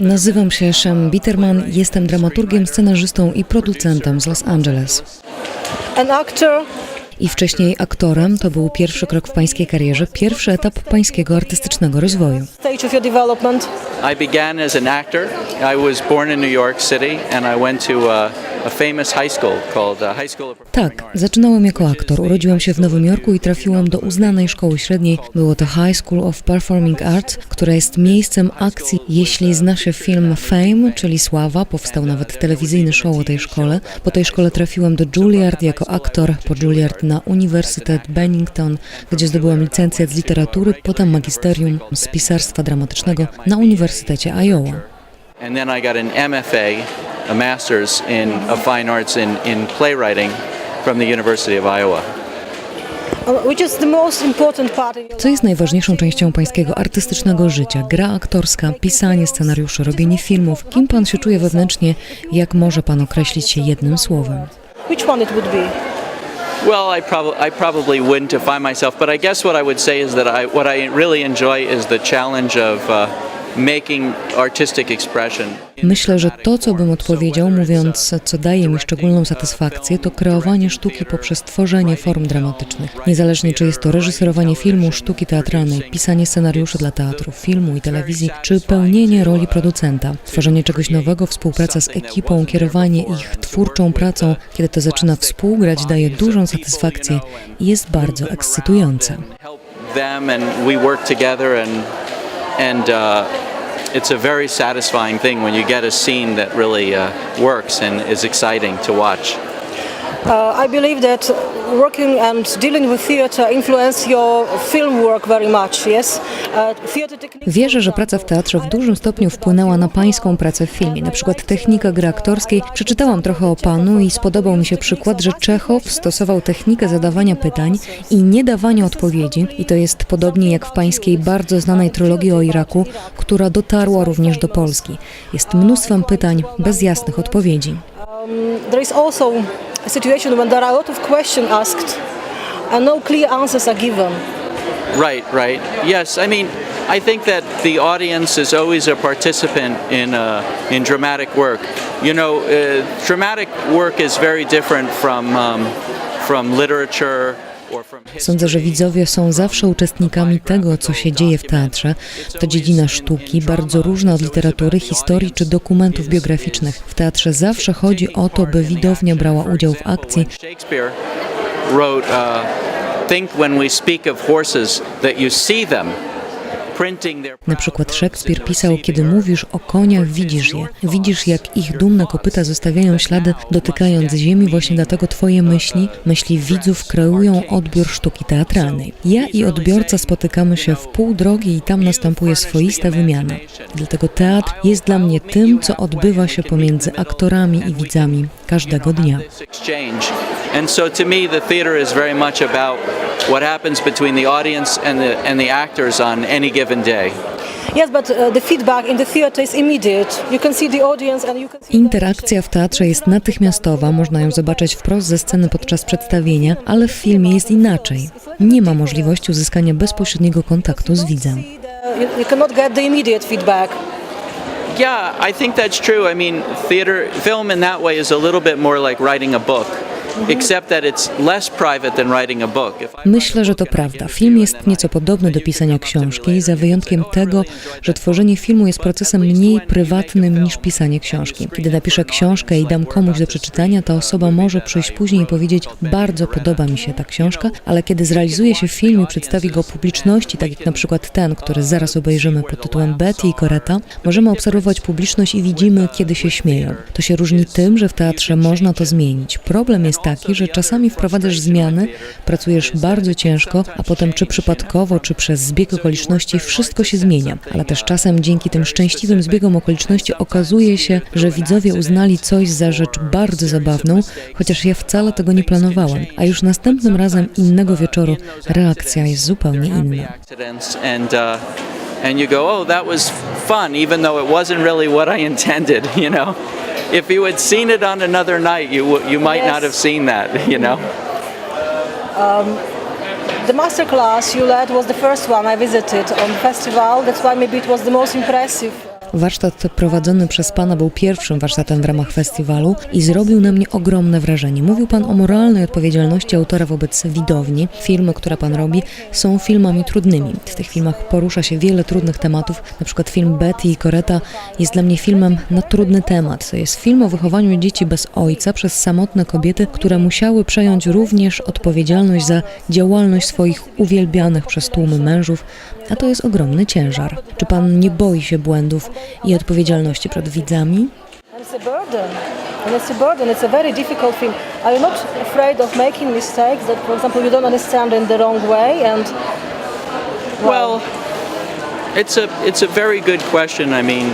Nazywam się Shem Bitterman, jestem dramaturgiem, scenarzystą i producentem z Los Angeles. I wcześniej aktorem to był pierwszy krok w pańskiej karierze, pierwszy etap pańskiego artystycznego rozwoju. I began as an actor. I was born in New York City and I went to uh, uh, Tak, zaczynałem jako aktor. Urodziłem się w Nowym Jorku i trafiłem do uznanej szkoły średniej. Było to High School of Performing Arts, która jest miejscem akcji. Jeśli zna się film Fame, czyli Sława, powstał nawet telewizyjny show o tej szkole. Po tej szkole trafiłem do Juilliard jako aktor, po Juilliard na Uniwersytet Bennington, gdzie zdobyłem licencję z literatury, potem magisterium z pisarstwa dramatycznego na Uniwersytecie Iowa. And then I got an MFA, a master's in of fine arts in, in playwriting from the University of Iowa. Uh, Which is the most important part in your Co jest najważniejszą częścią pańskiego artystycznego życia? Gra aktorska, pisanie scenariuszy, robienie filmów. Kim pan się czuje wewnętrznie? Jak może pan określić się jednym słowem? Which one it would be? Well, I, prob- I probably wouldn't define myself, but I guess what I would say is that I, what I really enjoy is the challenge of uh, Myślę, że to, co bym odpowiedział, mówiąc, co daje mi szczególną satysfakcję, to kreowanie sztuki poprzez tworzenie form dramatycznych. Niezależnie, czy jest to reżyserowanie filmu, sztuki teatralnej, pisanie scenariuszy dla teatru, filmu i telewizji, czy pełnienie roli producenta, tworzenie czegoś nowego, współpraca z ekipą, kierowanie ich twórczą pracą, kiedy to zaczyna współgrać, daje dużą satysfakcję i jest bardzo ekscytujące. And uh, it's a very satisfying thing when you get a scene that really uh, works and is exciting to watch. Uh, I believe that working and dealing with theater influence your film work very much. Yes, uh. Wierzę, że praca w teatrze w dużym stopniu wpłynęła na pańską pracę w filmie, na przykład technika gry aktorskiej. Przeczytałam trochę o panu i spodobał mi się przykład, że Czechow stosował technikę zadawania pytań i nie dawania odpowiedzi. I to jest podobnie jak w pańskiej bardzo znanej trylogii o Iraku, która dotarła również do Polski. Jest mnóstwem pytań bez jasnych odpowiedzi. Um, there is also a situation when there are a lot of questions asked and no clear answers are given. Right, right. Yes, I mean, I think that the audience is always a participant in uh, in dramatic work. You know, uh, dramatic work is very different from um, from literature. Sądzę, że widzowie są zawsze uczestnikami tego, co się dzieje w teatrze. To dziedzina sztuki, bardzo różna od literatury, historii czy dokumentów biograficznych. W teatrze zawsze chodzi o to, by widownia brała udział w akcji, uh, "Think when we speak of horses that you see them." Na przykład Szekspir pisał, kiedy mówisz o koniach, widzisz je. Widzisz, jak ich dumne kopyta zostawiają ślady, dotykając ziemi. Właśnie dlatego twoje myśli, myśli widzów kreują odbiór sztuki teatralnej. Ja i odbiorca spotykamy się w pół drogi i tam następuje swoista wymiana. Dlatego teatr jest dla mnie tym, co odbywa się pomiędzy aktorami i widzami każdego dnia. And so to me, the theater is very much about what happens between the audience and the, and the actors on any given day. Yes, but the feedback in the theater is immediate. You can see the audience and you can see. Interakcja w teatrze jest natychmiastowa, można ją zobaczyć wprost ze sceny podczas przedstawienia, ale w filmie jest inaczej. Nie ma możliwości uzyskania bezpośredniego kontaktu z widzem. You cannot get the immediate feedback. Yeah, I think that's true. I mean, theater, film in that way is a little bit more like writing a book, Myślę, że to prawda. Film jest nieco podobny do pisania książki, za wyjątkiem tego, że tworzenie filmu jest procesem mniej prywatnym niż pisanie książki. Kiedy napiszę książkę i dam komuś do przeczytania, ta osoba może przyjść później i powiedzieć: Bardzo podoba mi się ta książka, ale kiedy zrealizuje się film i przedstawi go publiczności, tak jak na przykład ten, który zaraz obejrzymy pod tytułem Betty i Coretta, możemy obserwować publiczność i widzimy, kiedy się śmieją. To się różni tym, że w teatrze można to zmienić. Problem jest taki, że czasami wprowadzasz zmiany, pracujesz bardzo ciężko, a potem czy przypadkowo, czy przez zbieg okoliczności wszystko się zmienia. Ale też czasem dzięki tym szczęśliwym zbiegom okoliczności okazuje się, że widzowie uznali coś za rzecz bardzo zabawną, chociaż ja wcale tego nie planowałem. A już następnym razem innego wieczoru reakcja jest zupełnie inna. uh, and you go, oh, that was fun, even though it wasn't really what I intended. You know, if you had seen it on another night, you you might not have seen that. You know. Um, the masterclass you led was the first one I visited on the festival. That's why maybe it was the most impressive. Warsztat prowadzony przez pana był pierwszym warsztatem w ramach festiwalu i zrobił na mnie ogromne wrażenie. Mówił pan o moralnej odpowiedzialności autora wobec widowni. Filmy, które pan robi, są filmami trudnymi. W tych filmach porusza się wiele trudnych tematów. Na przykład film Betty i Coretta jest dla mnie filmem na trudny temat. To jest film o wychowaniu dzieci bez ojca przez samotne kobiety, które musiały przejąć również odpowiedzialność za działalność swoich uwielbianych przez tłumy mężów, a to jest ogromny ciężar. Czy pan nie boi się błędów i odpowiedzialności przed widzami? It's a burden. And it's a burden. It's a very difficult thing. Are you not afraid of making mistakes that, for example, you don't understand in the wrong way? And Well, it's a it's a very good question. I mean,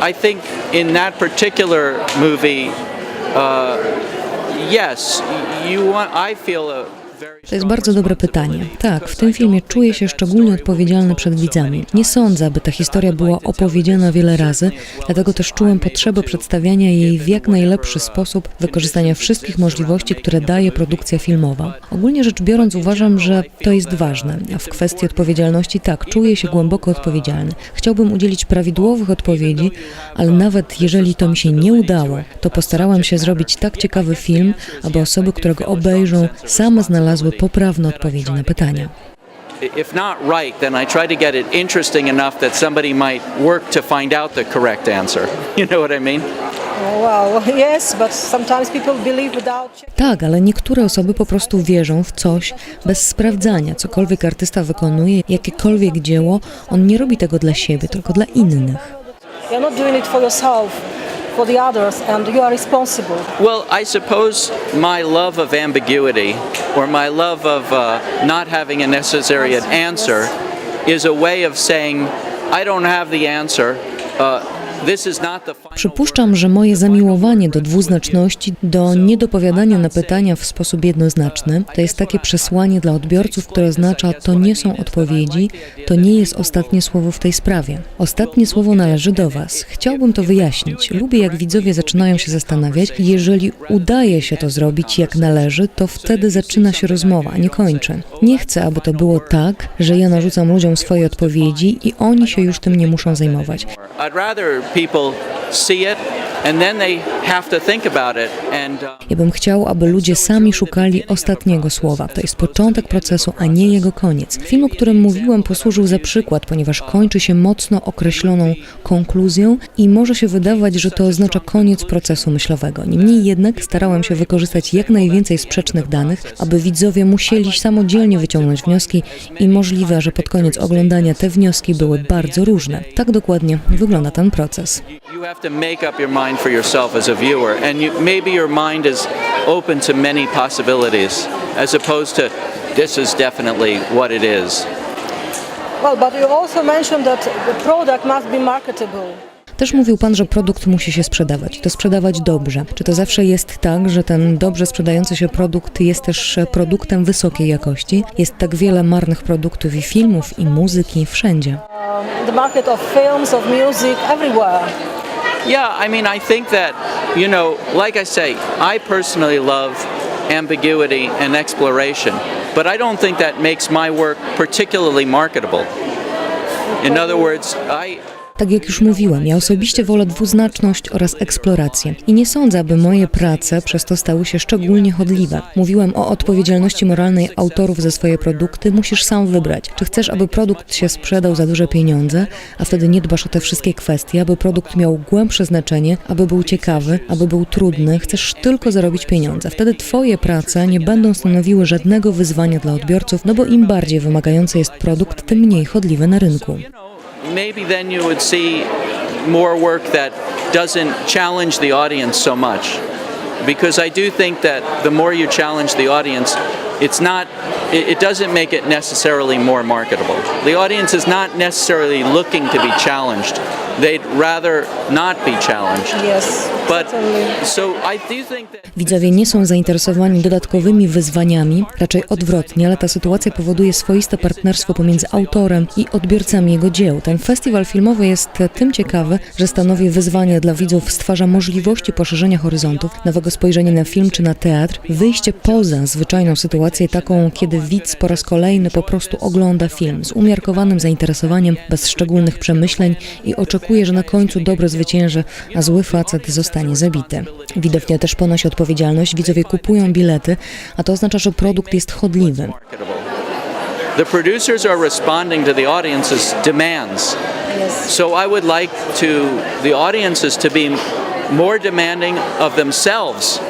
I think in that particular movie, uh, yes, you want. I feel a. To jest bardzo dobre pytanie. Tak, w tym filmie czuję się szczególnie odpowiedzialny przed widzami. Nie sądzę, aby ta historia była opowiedziana wiele razy, dlatego też czułem potrzebę przedstawiania jej w jak najlepszy sposób, wykorzystania wszystkich możliwości, które daje produkcja filmowa. Ogólnie rzecz biorąc, uważam, że to jest ważne, a w kwestii odpowiedzialności tak, czuję się głęboko odpowiedzialny. Chciałbym udzielić prawidłowych odpowiedzi, ale nawet jeżeli to mi się nie udało, to postarałem się zrobić tak ciekawy film, aby osoby, które go obejrzą, same znalazły poprawne odpowiedzi na pytania. If not right, then I try to get it interesting enough that somebody might work to find out the correct answer. You know what I mean? oh, wow, yes, but sometimes people believe without. Tak, ale niektóre osoby po prostu wierzą w coś bez sprawdzania. Cokolwiek artysta wykonuje, jakiekolwiek dzieło, on nie robi tego dla siebie, tylko dla innych. You're not doing it for yourself, for the others, and you are responsible. Well, I suppose my love of ambiguity or my love of uh, not having a necessary an answer is a way of saying, I don't have the answer. Uh, Przypuszczam, że moje zamiłowanie do dwuznaczności, do niedopowiadania na pytania w sposób jednoznaczny, to jest takie przesłanie dla odbiorców, które oznacza, to nie są odpowiedzi, to nie jest ostatnie słowo w tej sprawie. Ostatnie słowo należy do Was. Chciałbym to wyjaśnić. Lubię, jak widzowie zaczynają się zastanawiać. Jeżeli udaje się to zrobić jak należy, to wtedy zaczyna się rozmowa, nie kończy. Nie chcę, aby to było tak, że ja narzucam ludziom swoje odpowiedzi i oni się już tym nie muszą zajmować. People see it uh, Ja bym chciał, aby ludzie sami szukali ostatniego słowa. To jest początek procesu, a nie jego koniec. Film, o którym mówiłem, posłużył za przykład, ponieważ kończy się mocno określoną konkluzją i może się wydawać, że to oznacza koniec procesu myślowego. Niemniej jednak starałem się wykorzystać jak najwięcej sprzecznych danych, aby widzowie musieli samodzielnie wyciągnąć wnioski i możliwe, że pod koniec oglądania te wnioski były bardzo różne. Tak dokładnie wygląda ten proces. You have to make up your mind for yourself as a viewer and you, maybe your mind is open to many possibilities as opposed to this is definitely what it is. Well, but you also mentioned that the product must be marketable. Też mówił Pan, że produkt musi się sprzedawać. To sprzedawać dobrze. Czy to zawsze jest tak, że ten dobrze sprzedający się produkt jest też produktem wysokiej jakości? Jest tak wiele marnych produktów i filmów, i muzyki, wszędzie. The market of films, of music, everywhere. Yeah, I mean, I think that, you know, like I say, I personally love ambiguity and exploration, but I don't think that makes my work particularly marketable. In other words, I. Tak jak już mówiłem, ja osobiście wolę dwuznaczność oraz eksplorację. I nie sądzę, aby moje prace przez to stały się szczególnie chodliwe. Mówiłem o odpowiedzialności moralnej autorów za swoje produkty. Musisz sam wybrać, czy chcesz, aby produkt się sprzedał za duże pieniądze, a wtedy nie dbasz o te wszystkie kwestie, aby produkt miał głębsze znaczenie, aby był ciekawy, aby był trudny. Chcesz tylko zarobić pieniądze. Wtedy twoje prace nie będą stanowiły żadnego wyzwania dla odbiorców, no bo im bardziej wymagający jest produkt, tym mniej chodliwy na rynku. Maybe then you would see more work that doesn't challenge the audience so much. Because I do think that the more you challenge the audience, it's not, it, it doesn't make it necessarily more marketable. The audience is not necessarily looking to be challenged. They'd rather not be challenged. Yes, But certainly. so I do think that Widzowie nie są zainteresowani dodatkowymi wyzwaniami, raczej odwrotnie, ale ta sytuacja powoduje swoiste partnerstwo pomiędzy autorem i odbiorcami jego dzieł. Ten festiwal filmowy jest tym ciekawy, że stanowi wyzwanie dla widzów, stwarza możliwości poszerzenia horyzontów, nowego spojrzenia na film czy na teatr, wyjście poza zwyczajną sytuację taką, kiedy widz po raz kolejny po prostu ogląda film z umiarkowanym zainteresowaniem, bez szczególnych przemyśleń i oczekuje, że na końcu dobro zwycięży, a zły facet zostanie zabity. Widownia też ponosi odpowiedzialność, widzowie kupują bilety, a to oznacza, że produkt jest chodliwy. The producers are responding to the audience's demands. So I would like to the audiences to be more demanding of themselves.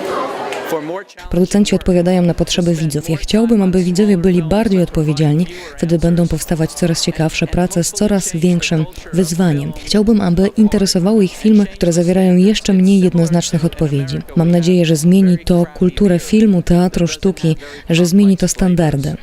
Producenci odpowiadają na potrzeby widzów. Ja chciałbym, aby widzowie byli bardziej odpowiedzialni, wtedy będą powstawać coraz ciekawsze prace z coraz większym wyzwaniem. Chciałbym, aby interesowały ich filmy, które zawierają jeszcze mniej jednoznacznych odpowiedzi. Mam nadzieję, że zmieni to kulturę filmu, teatru, sztuki, że zmieni to standardy.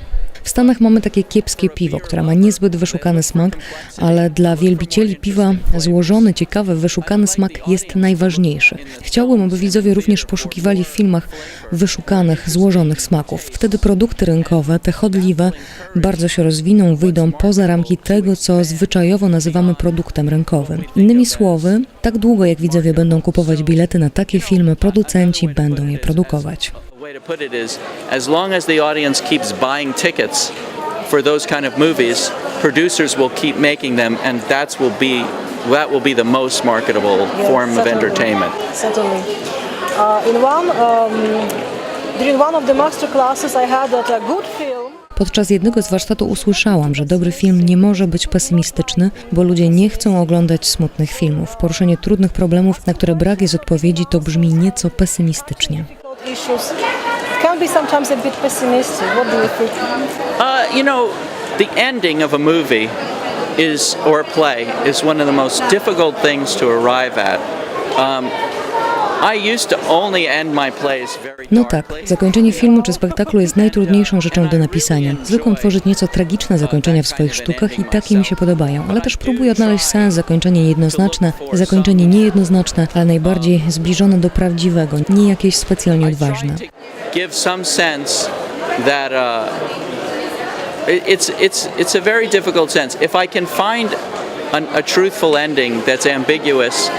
W Stanach mamy takie kiepskie piwo, które ma niezbyt wyszukany smak, ale dla wielbicieli piwa złożony, ciekawy, wyszukany smak jest najważniejszy. Chciałbym, aby widzowie również poszukiwali w filmach wyszukanych, złożonych smaków. Wtedy produkty rynkowe, te chodliwe, bardzo się rozwiną, wyjdą poza ramki tego, co zwyczajowo nazywamy produktem rynkowym. Innymi słowy, tak długo jak widzowie będą kupować bilety na takie filmy, producenci będą je produkować. Way to put it is as long as the audience keeps buying tickets for those kind of movies, producers will keep making them and that's will be that will be the most marketable Yes, form of certainly. entertainment. Certainly. Uh, in one, um, during one of the master classes, I had that a good film. Podczas jednego z warsztatów usłyszałam, że dobry film nie może być pesymistyczny, bo ludzie nie chcą oglądać smutnych filmów. Poruszenie trudnych problemów, na które brak jest odpowiedzi, to brzmi nieco pesymistycznie. issues be sometimes a bit pessimistic. What do you think? Uh, you know, the ending of a movie is or a play is one of the most difficult things to arrive at. Um, No tak, zakończenie filmu czy spektaklu jest najtrudniejszą rzeczą do napisania. Zwykłem tworzyć nieco tragiczne zakończenia w swoich sztukach i takie mi się podobają, ale też próbuję odnaleźć sens, zakończenie jednoznaczne, zakończenie niejednoznaczne, ale najbardziej zbliżone do prawdziwego, nie jakieś specjalnie odważne. uh, it- it's it's it's a very difficult sense. If I can find an, a truthful ending that's ambiguous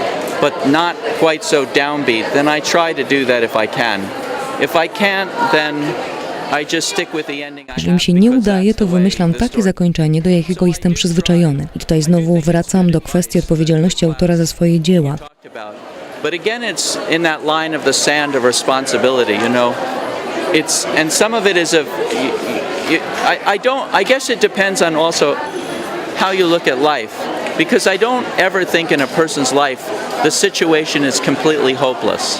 but not quite so downbeat, then I try to do that if I can. If I can't, then I just stick with the ending. I Jeżeli mi się nie udaje, to wymyślam takie zakończenie, do jakiego jestem przyzwyczajony. I tutaj znowu wracam do kwestii odpowiedzialności autora za swoje dzieła. But again, it's in that line of the sand of responsibility, you know. It's and some of it is of. y- y- I, I don't. I guess it depends on also how you look at life, because I don't ever think in a person's life the situation is completely hopeless.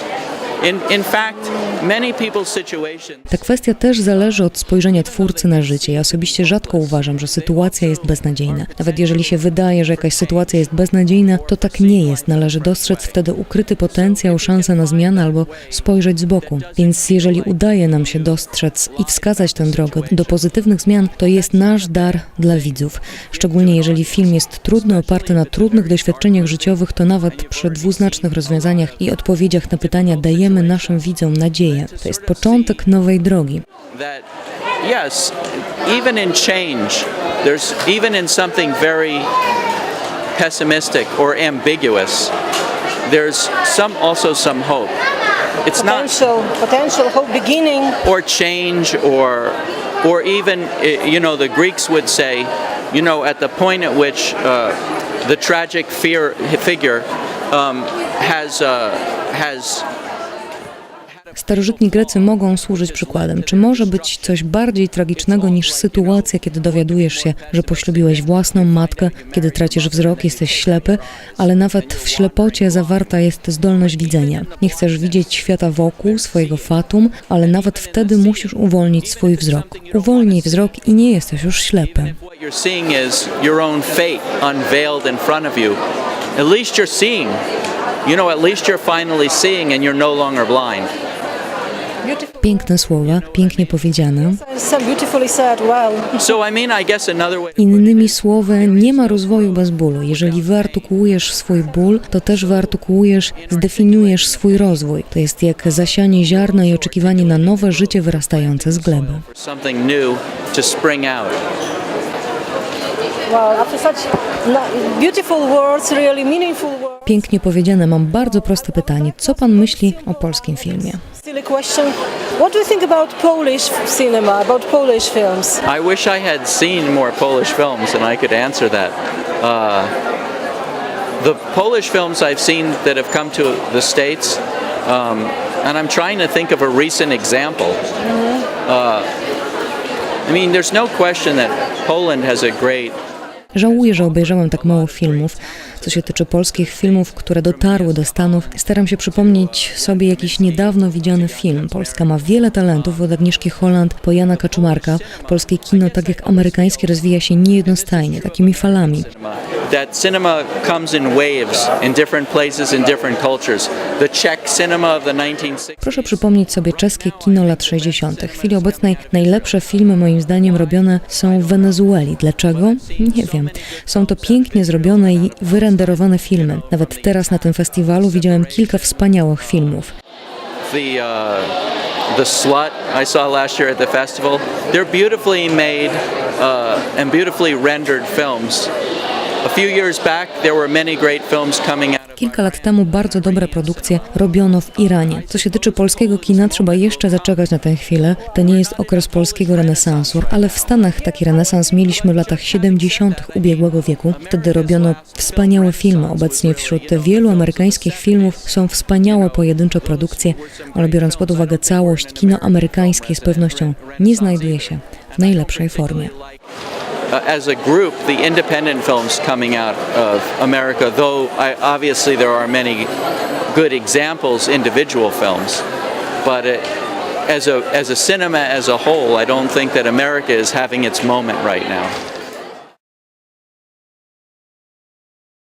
Ta kwestia też zależy od spojrzenia twórcy na życie. Ja osobiście rzadko uważam, że sytuacja jest beznadziejna. Nawet jeżeli się wydaje, że jakaś sytuacja jest beznadziejna, to tak nie jest. Należy dostrzec wtedy ukryty potencjał, szansę na zmianę albo spojrzeć z boku. Więc jeżeli udaje nam się dostrzec i wskazać tę drogę do pozytywnych zmian, to jest nasz dar dla widzów. Szczególnie jeżeli film jest trudny, oparty na trudnych doświadczeniach życiowych, to nawet przy dwuznacznych rozwiązaniach i odpowiedziach na pytania dajemy naszym widzom nadzieję. To jest początek nowej drogi. that yes, even in change, there's even in something very pessimistic or ambiguous, there's some also some hope. It's not Potential, potential hope beginning. or change or or even eh, you know the Greeks would say, you know, at the point at which uh, the tragic fear figure um, has uh, has Starożytni Grecy mogą służyć przykładem. Czy może być coś bardziej tragicznego niż sytuacja, kiedy dowiadujesz się, że poślubiłeś własną matkę, kiedy tracisz wzrok, jesteś ślepy, ale nawet w ślepocie zawarta jest zdolność widzenia. Nie chcesz widzieć świata wokół, swojego fatum, ale nawet wtedy musisz uwolnić swój wzrok. Uwolnij wzrok i nie jesteś już ślepy. You know, at least you're finally seeing and you're no longer blind. Piękne słowa, pięknie powiedziane. Innymi słowy, nie ma rozwoju bez bólu. Jeżeli wyartykułujesz swój ból, to też wyartykułujesz, zdefiniujesz swój rozwój. To jest jak zasianie ziarna i oczekiwanie na nowe życie wyrastające z gleby. Pięknie powiedziane, mam bardzo proste pytanie. Co pan myśli o polskim filmie? Still question. What do you think about Polish cinema, about Polish films? I wish I had seen more Polish films and I could answer that. Uh, the Polish films I've seen that have come to the States, um, and I'm trying to think of a recent example. Uh, I mean, there's no question that Poland has a great Żałuję, że obejrzałem tak mało filmów. Co się tyczy polskich filmów, które dotarły do Stanów, staram się przypomnieć sobie jakiś niedawno widziany film. Polska ma wiele talentów, od Agnieszki Holland po Jana Kaczmarka. Polskie kino, tak jak amerykańskie, rozwija się niejednostajnie, takimi falami. That cinema comes in waves in different places in different cultures. The Czech cinema of the 1960s. Proszę przypomnieć sobie czeskie kino lat 60. W chwili obecnej najlepsze filmy moim zdaniem robione są w Wenezueli. Dlaczego? Nie wiem. Są to pięknie zrobione i wyrenderowane filmy. Nawet teraz na tym festiwalu widziałem kilka wspaniałych filmów. the uh, the slut I saw last year at the festival. They're beautifully made uh, and beautifully rendered films. Kilka lat temu bardzo dobre produkcje robiono w Iranie. Co się tyczy polskiego kina, trzeba jeszcze zaczekać na tę chwilę. To nie jest okres polskiego renesansu, ale w Stanach taki renesans mieliśmy w latach 70. ubiegłego wieku. Wtedy robiono wspaniałe filmy. Obecnie wśród wielu amerykańskich filmów są wspaniałe pojedyncze produkcje, ale biorąc pod uwagę całość, kino amerykańskie z pewnością nie znajduje się w najlepszej formie. Uh, as a group, the independent films coming out of America, though I, obviously there are many good examples, individual films, but uh, as a as a cinema as a whole, I don't think that America is having its moment right now.